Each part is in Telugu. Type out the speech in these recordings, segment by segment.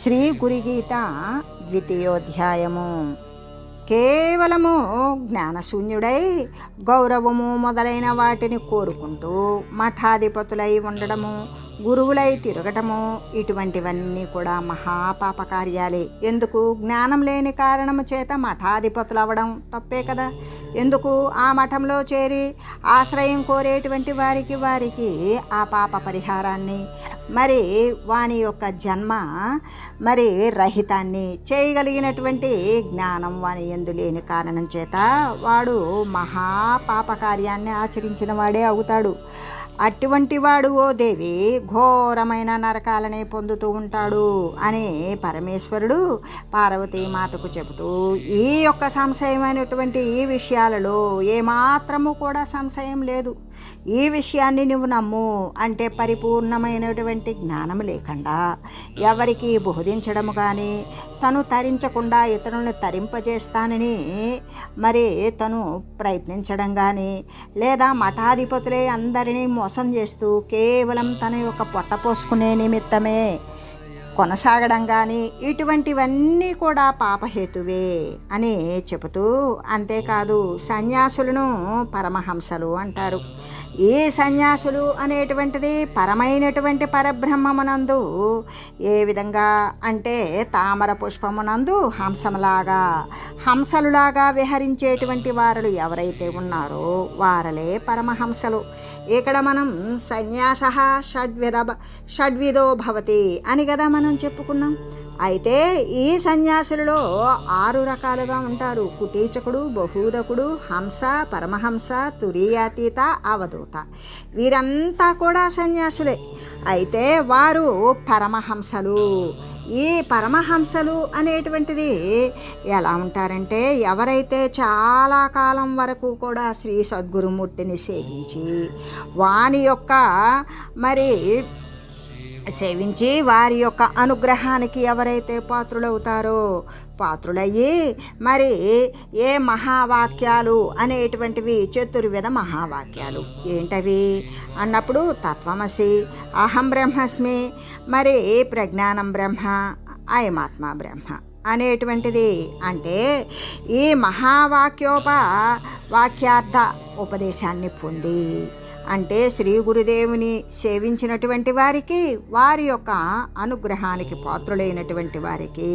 శ్రీ గురుగీత ద్వితీయోధ్యాయము. కేవలము జ్ఞానశూన్యుడై గౌరవము మొదలైన వాటిని కోరుకుంటూ మఠాధిపతులై ఉండడము గురువులై తిరగటము ఇటువంటివన్నీ కూడా మహాపాప కార్యాలే ఎందుకు? జ్ఞానం లేని కారణము చేత మఠాధిపతులు అవ్వడం తప్పే కదా? ఎందుకు? ఆ మఠంలో చేరి ఆశ్రయం కోరేటువంటి వారికి వారికి ఆ పాప పరిహారాన్ని మరి వాని యొక్క జన్మ మరి రహితాన్ని చేయగలిగినటువంటి జ్ఞానం వాని ఎందు లేని కారణం చేత వాడు మహా ఆ పాప కార్యాన్ని ఆచరించిన వాడే అవుతాడు. అటువంటి వాడు ఓ దేవి ఘోరమైన నరకాలనే పొందుతూ ఉంటాడు అని పరమేశ్వరుడు పార్వతీ మాతకు చెబుతూ ఈ యొక్క సంశయమైనటువంటి ఈ విషయాలలో ఏమాత్రము కూడా సంశయం లేదు. ఈ విషయాన్ని నువ్వు నమ్ము అంటే పరిపూర్ణమైనటువంటి జ్ఞానం లేకుండా ఎవరికి బోధించడము కానీ తను తరించకుండా ఇతరులను తరింపజేస్తానని మరి తను ప్రయత్నించడం కానీ లేదా మఠాధిపతులే అందరినీ మోసం చేస్తూ కేవలం తన యొక్క పొట్ట పోసుకునే నిమిత్తమే కొనసాగడం కానీ ఇటువంటివన్నీ కూడా పాపహేతువే అని చెబుతూ అంతేకాదు సన్యాసులను పరమహంసలు అంటారు. ఈ సన్యాసులు అనేటువంటిది పరమైనటువంటి పరబ్రహ్మమునందు ఏ విధంగా అంటే తామర పుష్పమునందు హంసములాగా హంసలులాగా విహరించేటువంటి వారులు ఎవరైతే ఉన్నారో వారలే పరమహంసలు. ఇక్కడ మనం సన్యాస షడ్విధ షడ్విధో భవతి అని కదా మనం చెప్పుకున్నాం. అయితే ఈ సన్యాసులలో ఆరు రకాలుగా ఉంటారు. కుటీచకుడు బహూదకుడు హంస పరమహంస తురియాతీత అవధూత. వీరంతా కూడా సన్యాసులే. అయితే వారు పరమహంసలు. ఈ పరమహంసలు అనేటువంటిది ఎలా ఉంటారంటే ఎవరైతే చాలా కాలం వరకు కూడా శ్రీ సద్గురుమూర్తిని సేవించి వాని యొక్క మరి సేవించి వారి యొక్క అనుగ్రహానికి ఎవరైతే పాత్రులవుతారో పాత్రులయ్యి మరి ఏ మహావాక్యాలు అనేటువంటివి చతుర్విధ మహావాక్యాలు. ఏంటవి? అన్నప్పుడు తత్వమసి అహం బ్రహ్మస్మి మరి ప్రజ్ఞానం బ్రహ్మ అయమాత్మ బ్రహ్మ అనేటువంటిది. అంటే ఈ మహావాక్యోప వాక్యార్థ ఉపదేశాన్ని పొంది అంటే శ్రీ గురుదేవుని సేవించినటువంటి వారికి వారి యొక్క అనుగ్రహానికి పాత్రులైనటువంటి వారికి.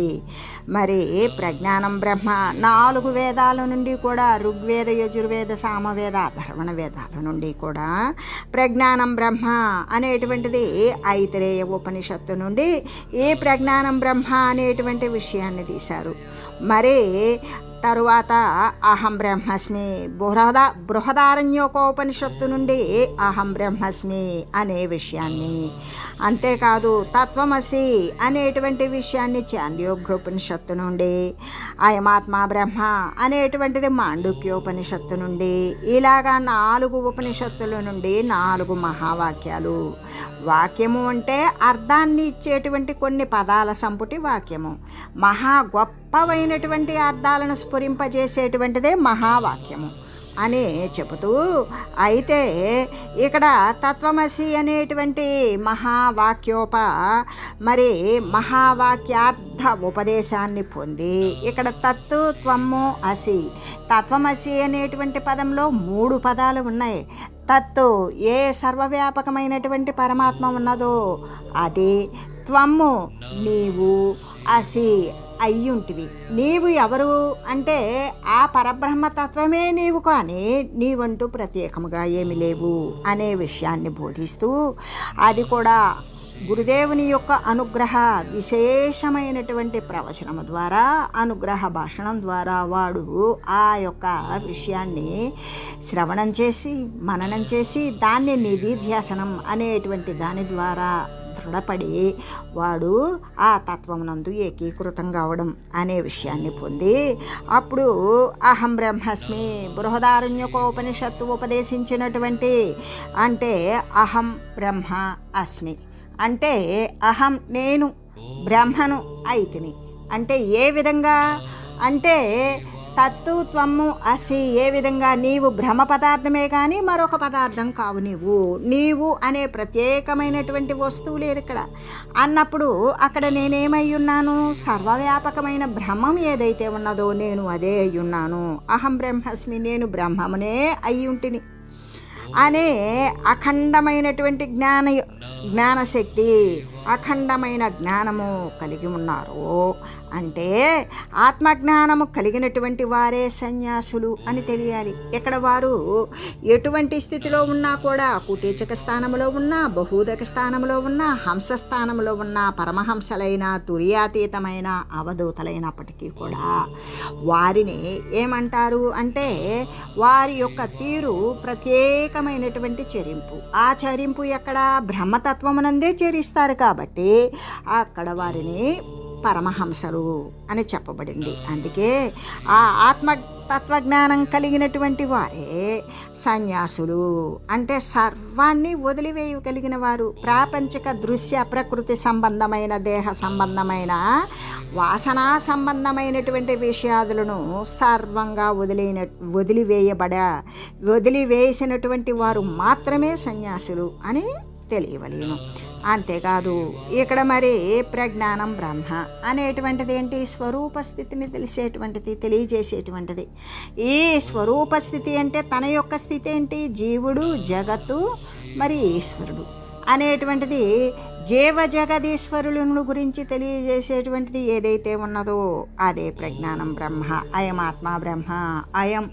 మరి ప్రజ్ఞానం బ్రహ్మ నాలుగు వేదాల నుండి కూడా ఋగ్వేద యజుర్వేద సామవేద ధర్మణ వేదాల నుండి కూడా ప్రజ్ఞానం బ్రహ్మ అనేటువంటిది ఐతరేయ ఉపనిషత్తు నుండి ఈ ప్రజ్ఞానం బ్రహ్మ అనేటువంటి విషయాన్ని తీశారు. మరి తరువాత అహం బ్రహ్మస్మి బృహద బృహదారణ్యోకోపనిషత్తు నుండి అహం బ్రహ్మస్మి అనే విషయాన్ని. అంతేకాదు తత్వమసి అనేటువంటి విషయాన్ని చాంద్యోగ్యోపనిషత్తు నుండి అయమాత్మ బ్రహ్మ అనేటువంటిది మాండుక్యోపనిషత్తు నుండి ఇలాగా నాలుగు ఉపనిషత్తుల నుండి నాలుగు మహావాక్యాలు. వాక్యము అంటే అర్థాన్ని ఇచ్చేటువంటి కొన్ని పదాల సంపుటి వాక్యము. మహా గొప్ప గొప్పవైనటువంటి అర్థాలను స్ఫురింపజేసేటువంటిదే మహావాక్యము. అని చెబుతూ అయితే ఇక్కడ తత్వమసి అనేటువంటి మహావాక్యోప మరి మహావాక్యార్థ ఉపదేశాన్ని పొంది ఇక్కడ తత్తు త్వము అసి. తత్వమసి అనేటువంటి పదంలో మూడు పదాలు ఉన్నాయి. తత్తు ఏ సర్వవ్యాపకమైనటువంటి పరమాత్మ ఉన్నదో అది త్వమ్ము నీవు అసి అయ్యుంటివి. నీవు ఎవరు అంటే ఆ పరబ్రహ్మతత్వమే నీవు కానీ నీవంటూ ప్రత్యేకముగా ఏమి లేవు అనే విషయాన్ని బోధిస్తూ అది కూడా గురుదేవుని యొక్క అనుగ్రహ విశేషమైనటువంటి ప్రవచనము ద్వారా అనుగ్రహ భాషణం ద్వారా వాడు ఆ యొక్క విషయాన్ని శ్రవణం చేసి మననం చేసి దాన్ని నిధిధ్యాసనం అనేటువంటి దాని ద్వారా దృఢపడి వాడు ఆ తత్వమునందు ఏకీకృతం కావడం అనే విషయాన్ని పొంది అప్పుడు అహం బ్రహ్మస్మి బృహదారణ్యకోపనిషత్తు ఉపదేశించినటువంటి అంటే అహం బ్రహ్మ అస్మి. అంటే అహం నేను బ్రహ్మను అయితిని. అంటే ఏ విధంగా? అంటే తత్తు త్వము అసి ఏ విధంగా నీవు బ్రహ్మ పదార్థమే కానీ మరొక పదార్థం కావు నీవు. నీవు అనే ప్రత్యేకమైనటువంటి వస్తువు లేదు ఇక్కడ. అన్నప్పుడు అక్కడ నేనేమై ఉన్నాను? సర్వవ్యాపకమైన బ్రహ్మం ఏదైతే ఉన్నదో నేను అదే అయి ఉన్నాను. అహం బ్రహ్మస్మి నేను బ్రహ్మమునే అయి ఉంటిని. అనే అఖండమైనటువంటి జ్ఞాన జ్ఞానశక్తి అఖండమైన జ్ఞానము కలిగి ఉన్నారు అంటే ఆత్మజ్ఞానము కలిగినటువంటి వారే సన్యాసులు అని తెలియాలి. ఇక్కడ వారు ఎటువంటి స్థితిలో ఉన్నా కూడా కుటీచక స్థానంలో ఉన్నా బహూదక స్థానంలో ఉన్నా హంస స్థానంలో ఉన్న పరమహంసలైన తుర్యాతీతమైన అవధూతలైనప్పటికీ కూడా వారిని ఏమంటారు అంటే వారి యొక్క తీరు ప్రత్యేకమైనటువంటి చెరింపు. ఆ చెరింపు ఎక్కడ బ్రహ్మతత్వమునందే చేరిస్తారు కాబట్టి కాబట్టి అక్కడ వారిని పరమహంసలు అని చెప్పబడింది. అందుకే ఆ ఆత్మ తత్వజ్ఞానం కలిగినటువంటి వారే సన్యాసులు. అంటే సర్వాన్ని వదిలివేయగలిగిన వారు ప్రాపంచిక దృశ్య ప్రకృతి సంబంధమైన దేహ సంబంధమైన వాసనా సంబంధమైనటువంటి విషయాదులను సర్వంగా వదిలిన వదిలివేయబడ వదిలివేసినటువంటి వారు మాత్రమే సన్యాసులు అని తెలియవలేను. అంతేకాదు ఇక్కడ మరి ప్రజ్ఞానం బ్రహ్మ అనేటువంటిది ఏంటి స్వరూప స్థితిని తెలిసేటువంటిది తెలియజేసేటువంటిది. ఈ స్వరూప స్థితి అంటే తన యొక్క స్థితి ఏంటి? జీవుడు జగత్తు మరి ఈశ్వరుడు. అనేటువంటిది జీవ జగదీశ్వరులను గురించి తెలియజేసేటువంటిది ఏదైతే ఉన్నదో అదే ప్రజ్ఞానం బ్రహ్మ అయం ఆత్మ బ్రహ్మ అయం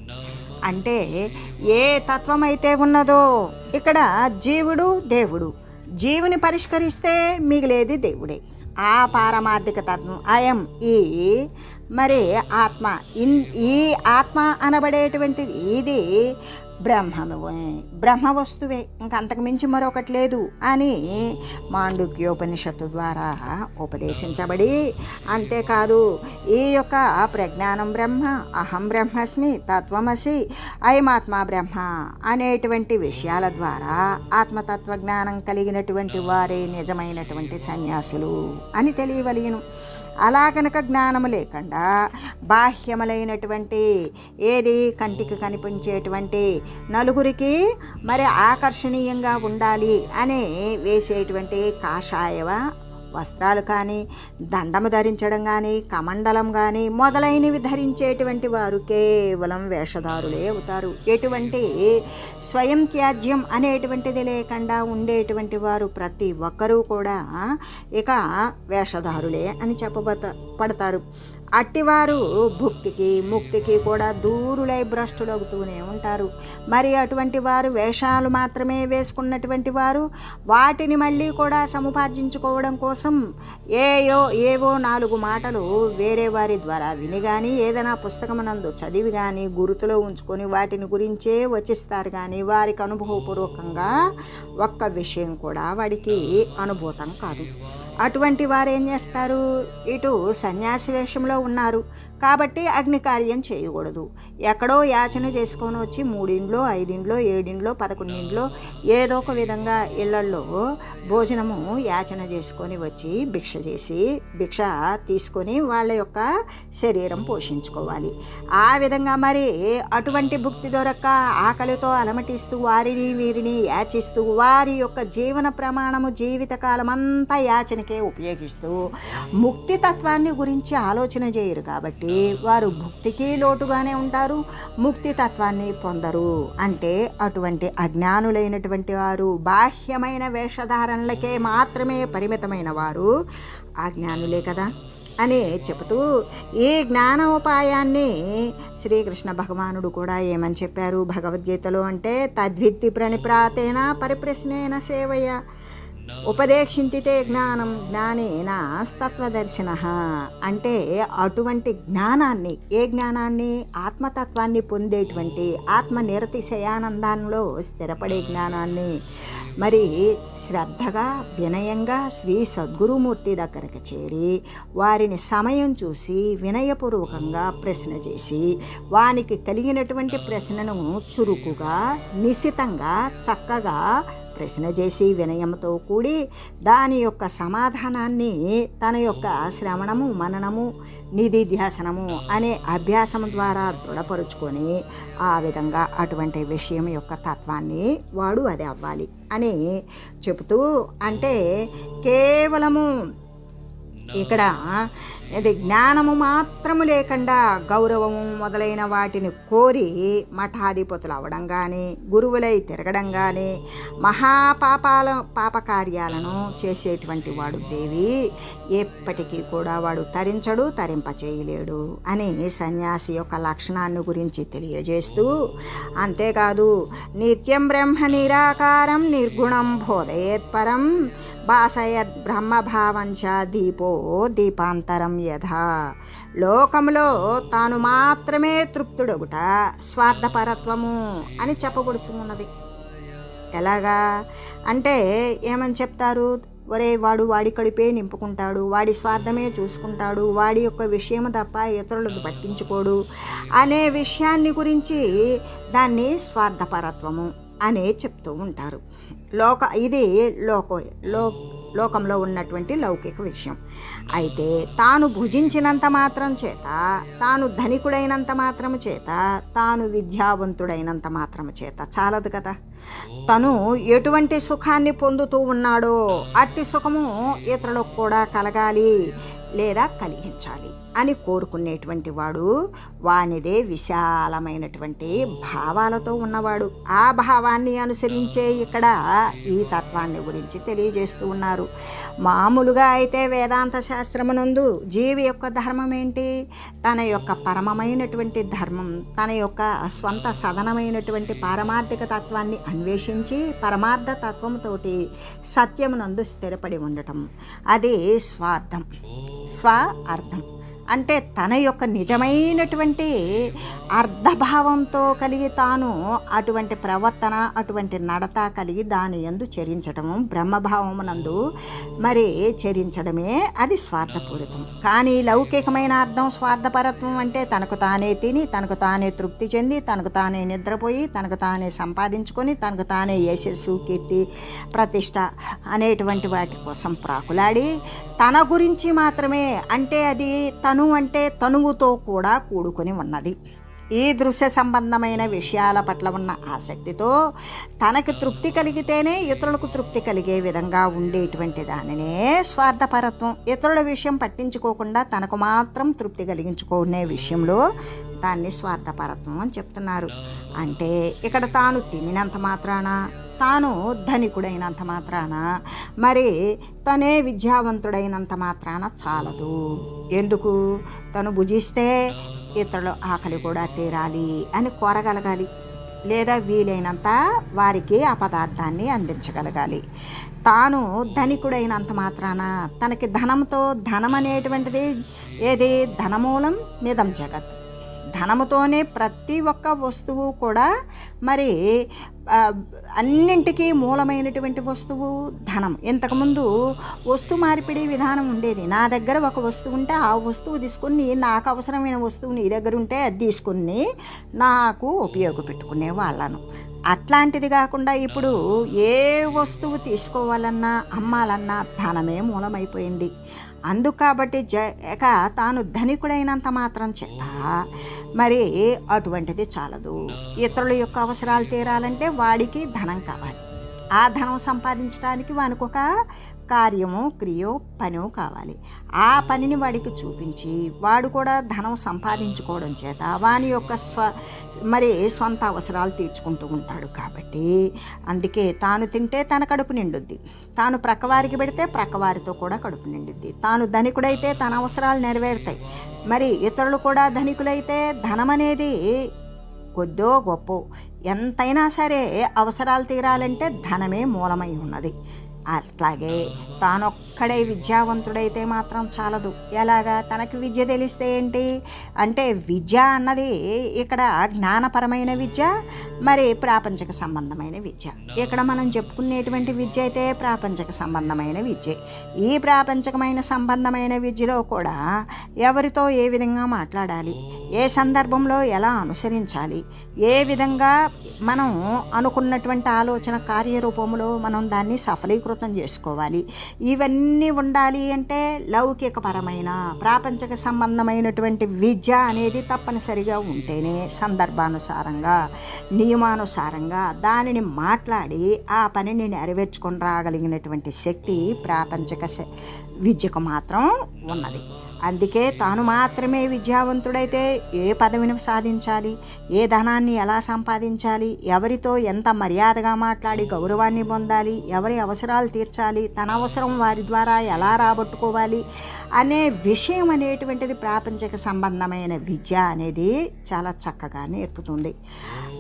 అంటే ఏ తత్వం అయితే ఉన్నదో ఇక్కడ జీవుడు దేవుడు. జీవుని పరిష్కరిస్తే మిగిలేది దేవుడే. ఆ పారమార్థిక తత్వం అయం ఈ. మరి ఆత్మ ఇన్ ఈ ఆత్మ అనబడేటువంటిది ఇది బ్రహ్మమే బ్రహ్మ వస్తువే ఇంక అంతకు మించి మరొకటి లేదు. అని మాండుక్యోపనిషత్తు ద్వారా ఉపదేశించబడి అంతేకాదు ఈ యొక్క ప్రజ్ఞానం బ్రహ్మ అహం బ్రహ్మస్మి తత్వమసి అయమాత్మ బ్రహ్మ అనేటువంటి విషయాల ద్వారా ఆత్మతత్వ జ్ఞానం కలిగినటువంటి వారే నిజమైనటువంటి సన్యాసులు అని తెలియవలేను అలా కనుక జ్ఞానము లేకుండా బాహ్యములైనటువంటి ఏది కంటికి కనిపించేటువంటి నలుగురికి మరి ఆకర్షణీయంగా ఉండాలి అనే వేసేటువంటి కాషాయవ వస్త్రాలు కానీ దండము ధరించడం కానీ కమండలం కానీ మొదలైనవి ధరించేటువంటి వారు కేవలం వేషధారులే అవుతారు. ఎటువంటి స్వయం త్యాజ్యం అనేటువంటిది లేకుండా ఉండేటువంటి వారు ప్రతి ఒక్కరూ కూడా ఇక వేషధారులే అని చెప్పబత పడతారు. అట్టివారు భుక్తికి ముక్తికి కూడా దూరులై భ్రష్టులవుతూనే ఉంటారు. మరి అటువంటి వారు వేషాలు మాత్రమే వేసుకున్నటువంటి వారు వాటిని మళ్ళీ కూడా సముపార్జించుకోవడం కోసం ఏయో ఏవో నాలుగు మాటలు వేరే వారి ద్వారా విని కానీ ఏదైనా పుస్తకమునందు చదివి కానీ గుర్తులో ఉంచుకొని వాటిని గురించే వచిస్తారు కానీ వారికి అనుభవపూర్వకంగా ఒక్క విషయం కూడా వాడికి అనుభూతం కాదు. అటువంటి వారు ఏం చేస్తారు? ఇటు సన్యాసి వేషంలో ఉన్నారు. కాబట్టి అగ్ని కార్యం చేయకూడదు. ఎక్కడో యాచన చేసుకొని వచ్చి మూడింట్లో ఐదింట్లో ఏడింట్లో పదకొండింట్లో ఏదో ఒక విధంగా ఇళ్ళల్లో భోజనము యాచన చేసుకొని వచ్చి భిక్ష చేసి భిక్ష తీసుకొని వాళ్ళ యొక్క శరీరం పోషించుకోవాలి. ఆ విధంగా మరి అటువంటి భుక్తి దొరక్క ఆకలితో అలమటిస్తూ వారిని వీరిని యాచిస్తూ వారి యొక్క జీవన ప్రమాణము జీవితకాలం అంతా యాచనకే ఉపయోగిస్తూ ముక్తి తత్వాన్ని గురించి ఆలోచన చేయరు కాబట్టి వారు భుక్తికి లోటుగానే ఉంటారు. ముక్తి తత్వాన్ని పొందరు. అంటే అటువంటి అజ్ఞానులైనటువంటి వారు బాహ్యమైన వేషధారణలకే మాత్రమే పరిమితమైన వారు అజ్ఞానులే కదా అని చెబుతూ ఈ జ్ఞానోపాయాన్ని శ్రీకృష్ణ భగవానుడు కూడా ఏమని చెప్పారు? భగవద్గీతలో అంటే తద్విత్తి ప్రణిప్రాతేన పరిప్రశ్నేన సేవయ ఉపదేశించితే జ్ఞానం జ్ఞానేన తత్వదర్శిన అంటే అటువంటి జ్ఞానాన్ని ఏ జ్ఞానాన్ని? ఆత్మతత్వాన్ని పొందేటువంటి ఆత్మ నిరతిశయానందంలో స్థిరపడే జ్ఞానాన్ని. మరి శ్రద్ధగా వినయంగా శ్రీ సద్గురుమూర్తి దగ్గరకు చేరి వారిని సమయం చూసి వినయపూర్వకంగా ప్రశ్న చేసి వానికి కలిగినటువంటి ప్రశ్నను చురుకుగా నిశితంగా చక్కగా ప్రశ్న చేసి వినయంతో కూడి దాని యొక్క సమాధానాన్ని తన యొక్క శ్రవణము మననము నిధిధ్యాసనము అనే అభ్యాసం ద్వారా దృఢపరుచుకొని ఆ విధంగా అటువంటి విషయం యొక్క తత్వాన్ని వాడు అది అవ్వాలి అని చెబుతూ అంటే కేవలము ఇక్కడ ఇది జ్ఞానము మాత్రము లేకుండా గౌరవము మొదలైన వాటిని కోరి మఠాధిపతులు అవడం కానీ గురువులై తిరగడం కానీ మహాపాపాల పాపకార్యాలను చేసేటువంటి వాడు దేవి ఎప్పటికీ కూడా వాడు తరించడు తరింప చేయలేడు అని సన్యాసి యొక్క లక్షణాన్ని గురించి తెలియజేస్తూ అంతేకాదు నిత్యం బ్రహ్మ నిరాకారం నిర్గుణం బోధయేత్పరం భాసయద్ బ్రహ్మభావంచ దీపో దీపాంతరం యథా. లోకంలో తాను మాత్రమే తృప్తుడొగుట స్వార్థపరత్వము అని చెప్పబడుతున్నది. ఎలాగా? అంటే ఏమని చెప్తారు? ఒరే వాడు వాడి కడిపే నింపుకుంటాడు వాడి స్వార్థమే చూసుకుంటాడు వాడి యొక్క విషయం తప్ప ఇతరులకు పట్టించుకోడు అనే విషయాన్ని గురించి దాన్ని స్వార్థపరత్వము అనే చెప్తూ ఉంటారు. లోక ఇది లోక లో లోకంలో ఉన్నటువంటి లౌకిక విషయం. అయితే తాను భుజించినంత మాత్రం చేత తాను ధనికుడైనంత మాత్రము చేత తాను విద్యావంతుడైనంత మాత్రము చేత చాలదు కదా. తను ఎటువంటి సుఖాన్ని పొందుతూ ఉన్నాడో అట్టి సుఖము ఇతరులకు కూడా కలగాలి. లేదా కలిగించాలి అని కోరుకునేటువంటి వాడు వానిదే విశాలమైనటువంటి భావాలతో ఉన్నవాడు. ఆ భావాన్ని అనుసరించే ఇక్కడ ఈ తత్వాన్ని గురించి తెలియజేస్తూ ఉన్నారు. మామూలుగా అయితే వేదాంత శాస్త్రమునందు జీవి యొక్క ధర్మం ఏంటి తన యొక్క పరమమైనటువంటి ధర్మం తన యొక్క స్వంత సదనమైనటువంటి పారమార్థిక తత్వాన్ని అన్వేషించి పరమార్థ తత్వంతోటి సత్యమునందు స్థిరపడి ఉండటం. అది స్వార్థం. స్వ అర్థం. అంటే తన యొక్క నిజమైనటువంటి అర్ధభావంతో కలిగి తాను అటువంటి ప్రవర్తన అటువంటి నడత కలిగి దాని ఎందు చరించడము బ్రహ్మభావమునందు మరి చరించడమే అది స్వార్థపూరితం. కానీ లౌకికమైన అర్థం స్వార్థపరత్వం అంటే తనకు తానే తిని తనకు తానే తృప్తి చెంది తనకు తానే నిద్రపోయి తనకు తానే సంపాదించుకొని తనకు తానే యశస్సు కీర్తి ప్రతిష్ట అనేటువంటి వాటి కోసం ప్రాకులాడి తన గురించి మాత్రమే అంటే అది తను అంటే తనువుతో కూడా కూడుకొని ఉన్నది. ఈ దృశ్య సంబంధమైన విషయాల పట్ల ఉన్న ఆసక్తితో తనకు తృప్తి కలిగితేనే ఇతరులకు తృప్తి కలిగే విధంగా ఉండేటువంటి దానినే స్వార్థపరత్వం. ఇతరుల విషయం పట్టించుకోకుండా తనకు మాత్రం తృప్తి కలిగించుకునే విషయంలో దాన్ని స్వార్థపరత్వం అని చెప్తున్నారు. అంటే ఇక్కడ తాను తినినంత మాత్రాన తాను ధనికుడైనంత మాత్రాన మరి తనే విద్యావంతుడైనంత మాత్రాన చాలదు. ఎందుకు? తను భుజిస్తే ఇతరుల ఆకలి కూడా తీరాలి అని కోరగలగాలి. లేదా వీలైనంత వారికి ఆ పదార్థాన్ని అందించగలగాలి. తాను ధనికుడైనంత మాత్రాన తనకి ధనంతో ధనం అనేటువంటిది ఏది? ధనమూలం నిదం జగత్ ధనముతోనే ప్రతి ఒక్క వస్తువు కూడా మరి అన్నింటికీ మూలమైనటువంటి వస్తువు ధనం. ఇంతకుముందు వస్తు మార్పిడి విధానం ఉండేది. నా దగ్గర ఒక వస్తువు ఉంటే ఆ వస్తువు తీసుకుని నాకు అవసరమైన వస్తువు నీ దగ్గర ఉంటే అది తీసుకుని నాకు ఉపయోగపెట్టుకునే వాళ్ళను అట్లాంటిది కాకుండా ఇప్పుడు ఏ వస్తువు తీసుకోవాలన్నా అమ్మాలన్నా ధనమే మూలమైపోయింది. అందుకాబట్టి జగ తాను ధనికుడైనంత మాత్రం చేత. మరి అటువంటిది చాలదు. ఇతరుల యొక్క అవసరాలు తీరాలంటే వాడికి ధనం కావాలి. ఆ ధనం సంపాదించడానికి వానికి ఒక కార్యము క్రియో పనో కావాలి. ఆ పనిని వాడికి చూపించి వాడు కూడా ధనం సంపాదించుకోవడం చేత వాని యొక్క స్వ మరి సొంత అవసరాలు తీర్చుకుంటూ ఉంటాడు కాబట్టి అందుకే తాను తింటే తన కడుపు నిండుద్ది. తాను ప్రక్కవారికి పెడితే ప్రక్కవారితో కూడా కడుపు నిండుద్ది. తాను ధనికుడైతే తన అవసరాలు నెరవేరుతాయి. మరి ఇతరులు కూడా ధనికులైతే ధనం అనేది కొద్దో గొప్ప. ఎంతైనా సరే అవసరాలు తీరాలంటే ధనమే మూలమై ఉన్నది. అట్లాగే తానొక్కడే విద్యావంతుడైతే మాత్రం చాలదు. ఎలాగా? తనకి విద్య తెలిస్తే ఏంటి? అంటే విద్య అన్నది ఇక్కడ జ్ఞానపరమైన విద్య మరి ప్రాపంచక సంబంధమైన విద్య. ఇక్కడ మనం చెప్పుకునేటువంటి విద్య అయితే ప్రాపంచక సంబంధమైన విద్య. ఈ ప్రాపంచకమైన సంబంధమైన విద్యలో కూడా ఎవరితో ఏ విధంగా మాట్లాడాలి? ఏ సందర్భంలో ఎలా అనుసరించాలి? ఏ విధంగా మనం అనుకున్నటువంటి ఆలోచన కార్యరూపంలో మనం దాన్ని సఫలీకృతం చేసుకోవాలి. ఇవన్నీ ఉండాలి అంటే లౌకికపరమైన ప్రాపంచక సంబంధమైనటువంటి విద్య అనేది తప్పనిసరిగా ఉంటేనే సందర్భానుసారంగా నియమానుసారంగా దానిని మాట్లాడి ఆ పనిని నెరవేర్చుకొని రాగలిగినటువంటి శక్తి ప్రాపంచక శ- విద్యకు మాత్రం ఉన్నది. అందుకే తాను మాత్రమే విద్యావంతుడైతే ఏ పదవిని సాధించాలి ఏ ధనాన్ని ఎలా సంపాదించాలి ఎవరితో ఎంత మర్యాదగా మాట్లాడి గౌరవాన్ని పొందాలి ఎవరి అవసరాలు తీర్చాలి తన అవసరం వారి ద్వారా ఎలా రాబట్టుకోవాలి అనే విషయం అనేటువంటిది ప్రాపంచిక సంబంధమైన విద్య అనేది చాలా చక్కగా నేర్పుతుంది.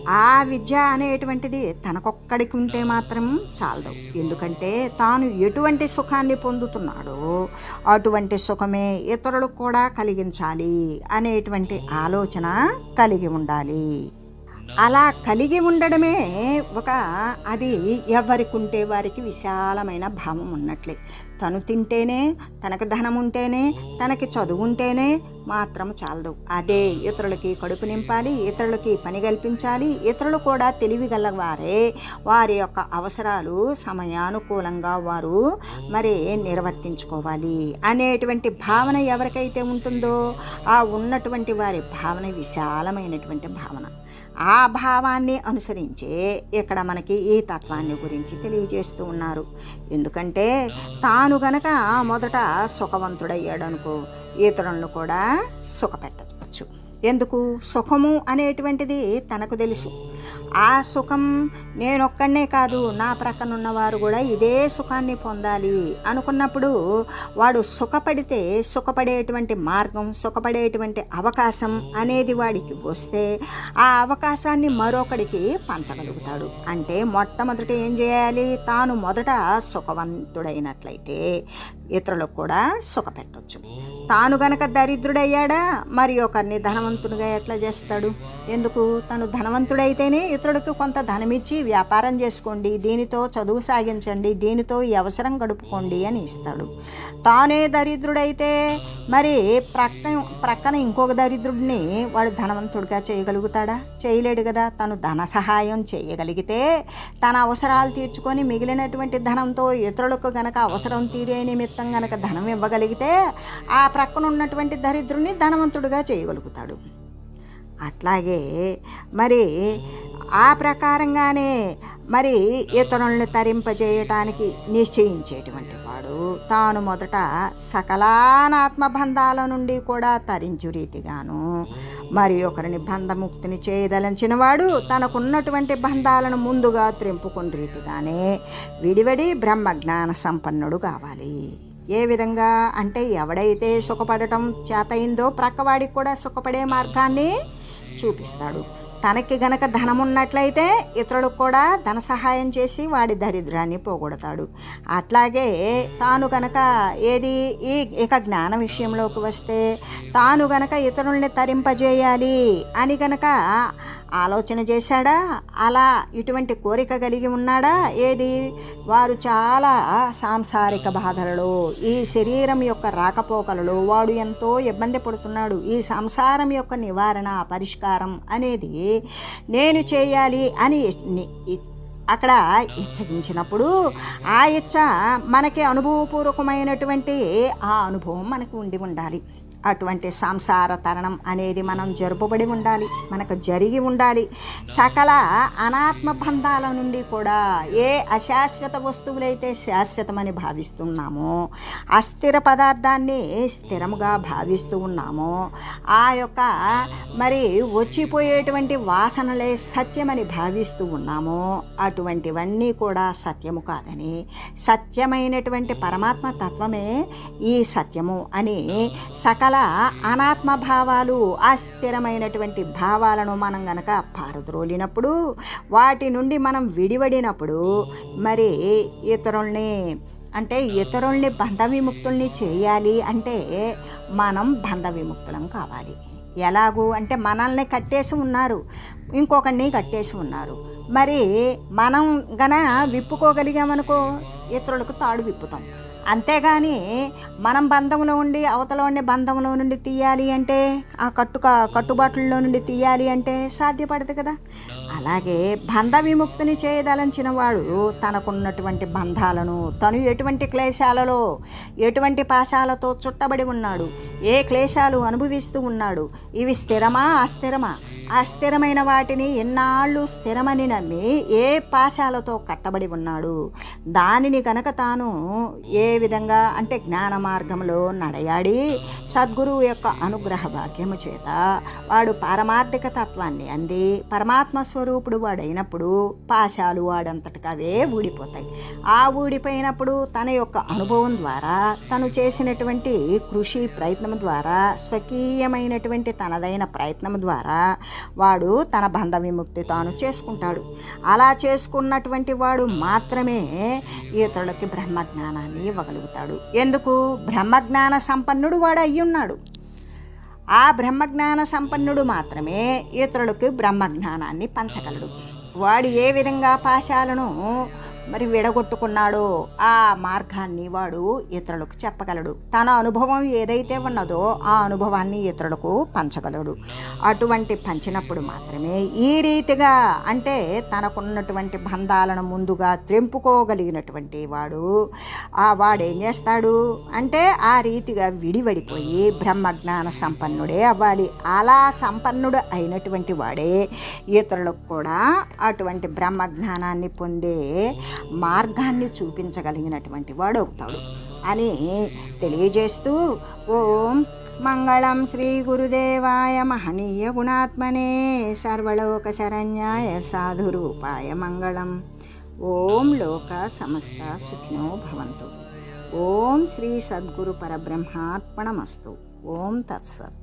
ఆ విద్య అనేటువంటిది తనకొక్కడికి ఉంటే మాత్రం చాలదు. ఎందుకంటే తాను ఎటువంటి సుఖాన్ని పొందుతున్నాడో అటువంటి సుఖమే ఇతరులకు కూడా కలిగించాలి అనేటువంటి ఆలోచన కలిగి ఉండాలి. అలా కలిగి ఉండడమే ఒక అది ఎవరికి ఉంటే వారికి విశాలమైన భావం ఉన్నట్లే. తను తింటేనే తనకు ధనం ఉంటేనే తనకి చదువు ఉంటేనే మాత్రం చాలదు. అదే ఇతరులకి కడుపు నింపాలి ఇతరులకి పని కల్పించాలి ఇతరులు కూడా తెలివిగల వారే వారి యొక్క అవసరాలు సమయానుకూలంగా వారు మరి నిర్వర్తించుకోవాలి. అనేటువంటి భావన ఎవరికైతే ఉంటుందో ఆ ఉన్నటువంటి వారి భావన విశాలమైనటువంటి భావన. ఆ భావాన్ని అనుసరించే ఇక్కడ మనకి ఈ తత్వాన్ని గురించి తెలియజేస్తూ ఉన్నారు. ఎందుకంటే తాను గనక మొదట సుఖవంతుడయ్యాడు అనుకో ఇతరులను కూడా సుఖపెట్టవచ్చు. ఎందుకు? సుఖము అనేటువంటిది తనకు తెలుసు. ఆ సుఖం నేనొక్కడనే కాదు నా ప్రక్కన ఉన్నవారు కూడా ఇదే సుఖాన్ని పొందాలి అనుకున్నప్పుడు వాడు సుఖపడితే సుఖపడేటువంటి మార్గం సుఖపడేటువంటి అవకాశం అనేది వాడికి వస్తే ఆ అవకాశాన్ని మరొకడికి పంచగలుగుతాడు. అంటే మొట్టమొదట ఏం చేయాలి? తాను మొదట సుఖవంతుడైనట్లయితే ఇతరులకు కూడా సుఖపెట్టవచ్చు తాను గనక దరిద్రుడయ్యాడా? మరి ఒకరిని ధనవంతుడిగా ఎట్లా చేస్తాడు? ఎందుకు? తను ధనవంతుడైతేనే ఇతరుడికి కొంత ధనమిచ్చి వ్యాపారం చేసుకోండి దీనితో చదువు సాగించండి దీనితో ఈ అవసరం గడుపుకోండి అని ఇస్తాడు. తానే దరిద్రుడైతే మరి ప్రక్క ప్రక్కన ఇంకొక దరిద్రుడిని వాడు ధనవంతుడిగా చేయగలుగుతాడా? చేయలేడు కదా. తను ధన సహాయం చేయగలిగితే తన అవసరాలు తీర్చుకొని మిగిలినటువంటి ధనంతో ఇతరులకు గనక అవసరం తీరే నిమిత్తం గనక ధనం ఇవ్వగలిగితే ఆ ప్రక్కన ఉన్నటువంటి దరిద్రుని ధనవంతుడిగా చేయగలుగుతాడు. అట్లాగే మరి ఆ ప్రకారంగానే మరి ఇతరులను తరింపజేయటానికి నిశ్చయించేటువంటి వాడు తాను మొదట సకలానాత్మ బంధాల నుండి కూడా తరించు రీతిగాను మరి ఒకరిని బంధముక్తిని చేయదలంచిన వాడు తనకున్నటువంటి బంధాలను ముందుగా త్రింపుకుని రీతిగానే విడివడి బ్రహ్మజ్ఞాన సంపన్నుడు కావాలి. ఏ విధంగా? అంటే ఎవడైతే సుఖపడటం చేతయిందో ప్రక్కవాడికి కూడా సుఖపడే మార్గాన్ని చూపిస్తాడు. తనకి గనక ధనం ఉన్నట్లయితే ఇతరులకు కూడా ధన సహాయం చేసి వాడి దరిద్రాన్ని పోగొడతాడు. అట్లాగే తాను గనక ఏది ఈ ఇక జ్ఞాన విషయంలోకి వస్తే తాను గనక ఇతరుల్ని తరింపజేయాలి అని గనక ఆలోచన చేశాడా? అలా ఇటువంటి కోరిక కలిగి ఉన్నాడా? ఏది? వారు చాలా సాంసారిక బాధలలో ఈ శరీరం యొక్క రాకపోకలలో వాడు ఎంతో ఇబ్బంది పడుతున్నాడు. ఈ సంసారం యొక్క నివారణ పరిష్కారం అనేది నేను చేయాలి అని అక్కడ ఇచ్చగించినప్పుడు ఆ ఇచ్చ మనకి అనుభవపూర్వకమైనటువంటి ఆ అనుభవం మనకు ఉండి ఉండాలి. అటువంటి సంసార తరణం అనేది మనం జరుపబడి ఉండాలి మనకు జరిగి ఉండాలి. సకల అనాత్మ బంధాల నుండి కూడా ఏ అశాశ్వత వస్తువులైతే శాశ్వతమని భావిస్తున్నామో అస్థిర పదార్థాన్ని స్థిరముగా భావిస్తూ ఉన్నామో ఆ యొక్క మరి వచ్చిపోయేటువంటి వాసనలే సత్యమని భావిస్తూ ఉన్నామో అటువంటివన్నీ కూడా సత్యము కాదని సత్యమైనటువంటి పరమాత్మ తత్వమే ఈ సత్యము అని సకల అలా అనాత్మ భావాలు అస్థిరమైనటువంటి భావాలను మనం గనక పారద్రోలినప్పుడు వాటి నుండి మనం విడివడినప్పుడు మరి ఇతరుల్ని అంటే ఇతరుల్ని బంధ విముక్తుల్ని చేయాలి అంటే మనం బంధ విముక్తులం కావాలి. ఎలాగూ అంటే మనల్ని కట్టేసి ఉన్నారు ఇంకొకరిని కట్టేసి ఉన్నారు. మరి మనం గన విప్పుకోగలిగామనుకో ఇతరులకు తాడు విప్పుతాం. అంతేగాని మనం బంధంలో ఉండి అవతల ఉండి బంధంలో నుండి తీయాలి అంటే ఆ కట్టుక కట్టుబాట్లలో నుండి తీయాలి అంటే సాధ్యపడదు కదా. అలాగే బంధ విముక్తిని చేయదలంచిన వాడు తనకున్నటువంటి బంధాలను తను ఎటువంటి క్లేశాలలో ఎటువంటి పాశాలతో చుట్టబడి ఉన్నాడు ఏ క్లేశాలు అనుభవిస్తూ ఉన్నాడు ఇవి స్థిరమా అస్థిరమా? అస్థిరమైన వాటిని ఎన్నాళ్ళు స్థిరమని నమ్మి ఏ పాశాలతో కట్టబడి ఉన్నాడు? దానిని కనుక తాను ఏ విధంగా అంటే జ్ఞాన మార్గంలో నడయాడి సద్గురువు యొక్క అనుగ్రహ భాగ్యము చేత వాడు పారమార్థిక తత్వాన్ని అంది. పరమాత్మ స్వరూపుడు వాడైనప్పుడు పాశాలు వాడంతటికి అవే ఊడిపోతాయి. ఆ ఊడిపోయినప్పుడు తన యొక్క అనుభవం ద్వారా తను చేసినటువంటి కృషి ప్రయత్నం ద్వారా స్వకీయమైనటువంటి తనదైన ప్రయత్నం ద్వారా వాడు తన బంధ విముక్తి తాను చేసుకుంటాడు. అలా చేసుకున్నటువంటి వాడు మాత్రమే ఇతరులకి బ్రహ్మజ్ఞానాన్ని ఇవ్వగలుగుతాడు ఎందుకు? బ్రహ్మజ్ఞాన సంపన్నుడు వాడు అయ్యున్నాడు ఆ బ్రహ్మజ్ఞాన సంపన్నుడు మాత్రమే ఇతరులకు బ్రహ్మజ్ఞానాన్ని పంచగలడు. వాడు ఏ విధంగా పాశాలను మరి విడగొట్టుకున్నాడో ఆ మార్గాన్ని వాడు ఇతరులకు చెప్పగలడు. తన అనుభవం ఏదైతే ఉన్నదో ఆ అనుభవాన్ని ఇతరులకు పంచగలడు. అటువంటి పంచినప్పుడు మాత్రమే ఈ రీతిగా అంటే తనకున్నటువంటి బంధాలను ముందుగా త్రెంపుకోగలిగినటువంటి వాడు ఆ వాడు ఏం చేస్తాడు అంటే ఆ రీతిగా విడివడిపోయి బ్రహ్మజ్ఞాన సంపన్నుడే అవ్వాలి. అలా సంపన్నుడు అయినటువంటి వాడే ఇతరులకు కూడా అటువంటి బ్రహ్మజ్ఞానాన్ని పొందే మార్గాన్ని చూపించగలిగినటువంటి వాడు అవుతాడు. అని తెలియజేస్తూ ఓం మంగళం శ్రీ గురుదేవాయ మహనీయ గుణాత్మనే సర్వలోక శరణ్యాయ సాధురూపాయ మంగళం. ఓం లోక సమస్త సుఖినో భవంతు. ఓం శ్రీ సద్గురు పరబ్రహ్మార్పణమస్తు. ఓం తత్సత్.